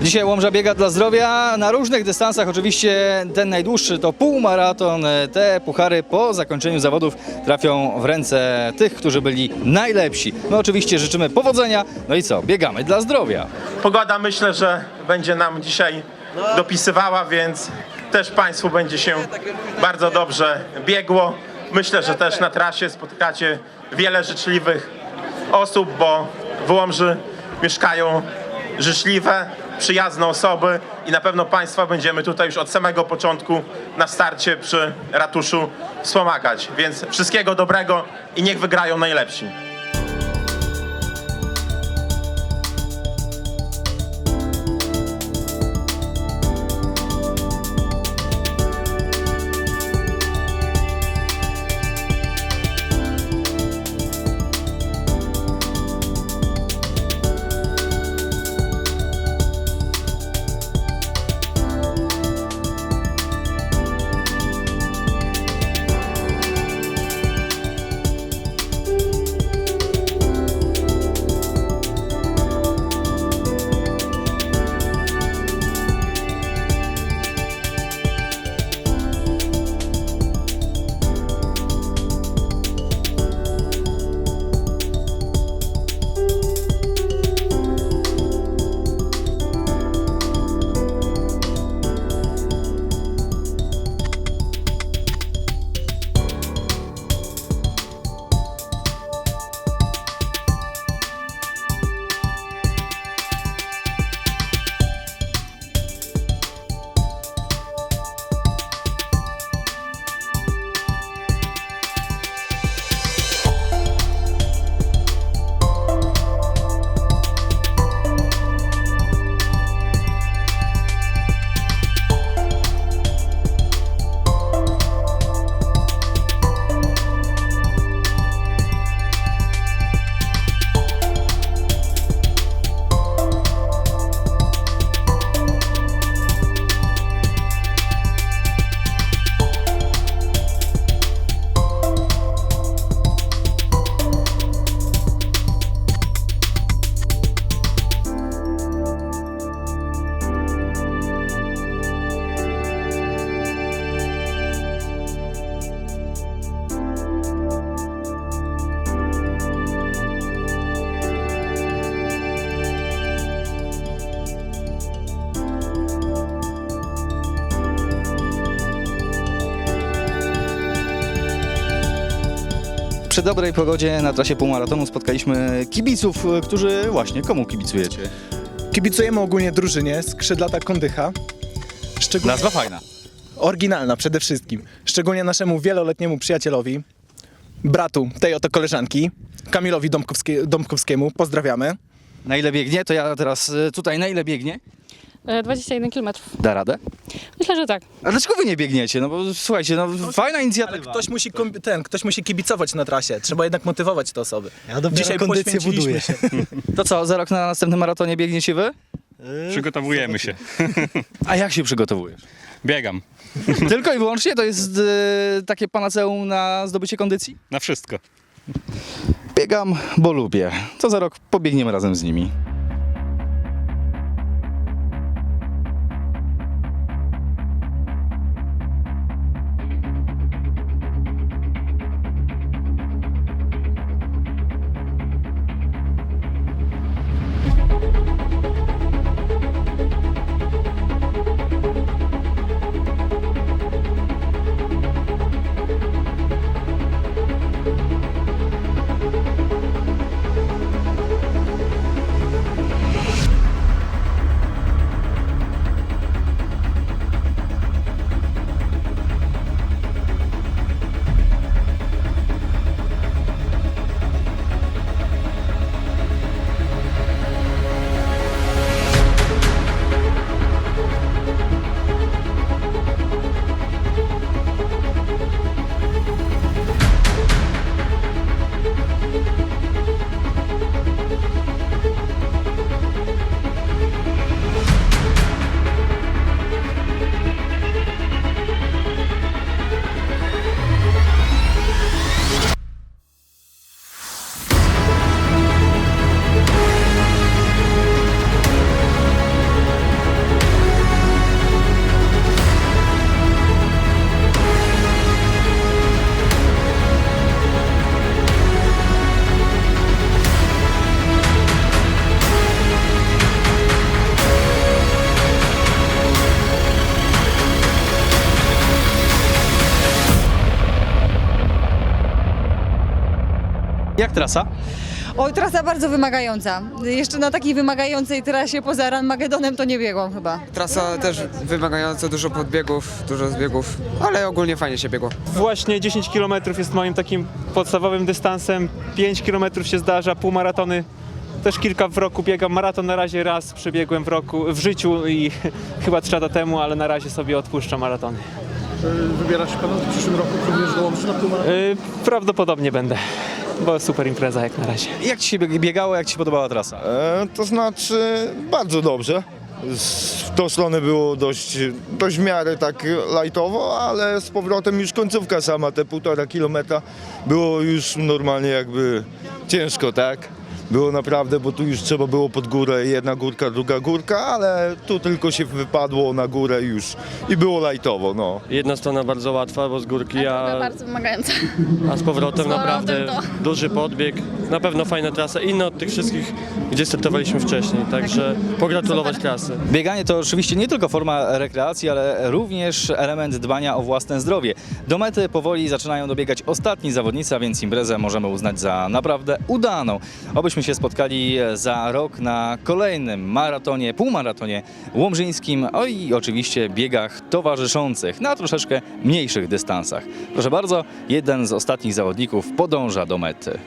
Dzisiaj Łomża biega dla zdrowia na różnych dystansach. Oczywiście ten najdłuższy to półmaraton. Te puchary po zakończeniu zawodów trafią w ręce tych, którzy byli najlepsi. My oczywiście życzymy powodzenia. No i co? Biegamy dla zdrowia. Pogoda myślę, że będzie nam dzisiaj dopisywała, więc też Państwu będzie się bardzo dobrze biegło. Myślę, że też na trasie spotkacie wiele życzliwych osób, bo w Łomży mieszkają życzliwe, przyjazne osoby i na pewno Państwa będziemy tutaj już od samego początku na starcie przy ratuszu wspomagać. Więc wszystkiego dobrego i niech wygrają najlepsi. Przy dobrej pogodzie na trasie półmaratonu spotkaliśmy kibiców, którzy właśnie komu kibicujecie? Kibicujemy ogólnie drużynie Skrzydlata Kondycha. Szczególnie Nazwa fajna. oryginalna przede wszystkim. Szczególnie naszemu wieloletniemu przyjacielowi, bratu tej oto koleżanki, Kamilowi Dąbkowskie, Dąbkowskiemu. Pozdrawiamy. Na ile biegnie? To ja teraz y, tutaj na ile biegnie? E, 21 km. Da radę? Myślę, że tak. A dlaczego wy nie biegniecie? No bo słuchajcie, no fajna inicjatywa. Ktoś musi, ten, ktoś musi kibicować na trasie. Trzeba jednak motywować te osoby. Ja dopiero kondycję poświęciliśmy buduję. się. To co, za rok na następnym maratonie biegniecie wy? Przygotowujemy się. A jak się przygotowujesz? Biegam. Tylko i wyłącznie to jest y, takie panaceum na zdobycie kondycji? Na wszystko. Biegam, bo lubię. To za rok pobiegniemy razem z nimi. Jak trasa? Oj, trasa bardzo wymagająca. Jeszcze na takiej wymagającej trasie poza Ranmagedonem to nie biegłam chyba. Trasa też wymagająca, dużo podbiegów, dużo zbiegów, ale ogólnie fajnie się biegło. Właśnie 10 km jest moim takim podstawowym dystansem. 5 km się zdarza, półmaratony. Też kilka w roku biegam. Maraton na razie raz przebiegłem w roku, w życiu i chyba trzy lata temu, ale na razie sobie odpuszczam maratony. Wybierasz się pan w przyszłym roku również dołączyć na półmaraton? Yy, prawdopodobnie będę, bo super impreza jak na razie. Jak ci się bieg- biegało, jak ci się podobała trasa? E, to znaczy bardzo dobrze. Z- W tą stronę było dość, dość w miarę tak lajtowo, ale z powrotem już końcówka sama, te półtora kilometra, było już normalnie jakby ciężko, tak? Było naprawdę, bo tu już trzeba było pod górę, jedna górka, druga górka, ale tu tylko się wypadło na górę już i było lajtowo, no. Jedna strona bardzo łatwa, bo z górki, a, Bardzo wymagająca. a z powrotem Z naprawdę powrotem duży podbieg. Na pewno fajna trasa, inna od tych wszystkich, gdzie startowaliśmy wcześniej, także pogratulować trasy. Bieganie to oczywiście nie tylko forma rekreacji, ale również element dbania o własne zdrowie. Do mety powoli zaczynają dobiegać ostatni zawodnicy, a więc imprezę możemy uznać za naprawdę udaną. Obyśmy się spotkali za rok na kolejnym maratonie, półmaratonie łomżyńskim, o i oczywiście biegach towarzyszących na troszeczkę mniejszych dystansach. Proszę bardzo, jeden z ostatnich zawodników podąża do mety.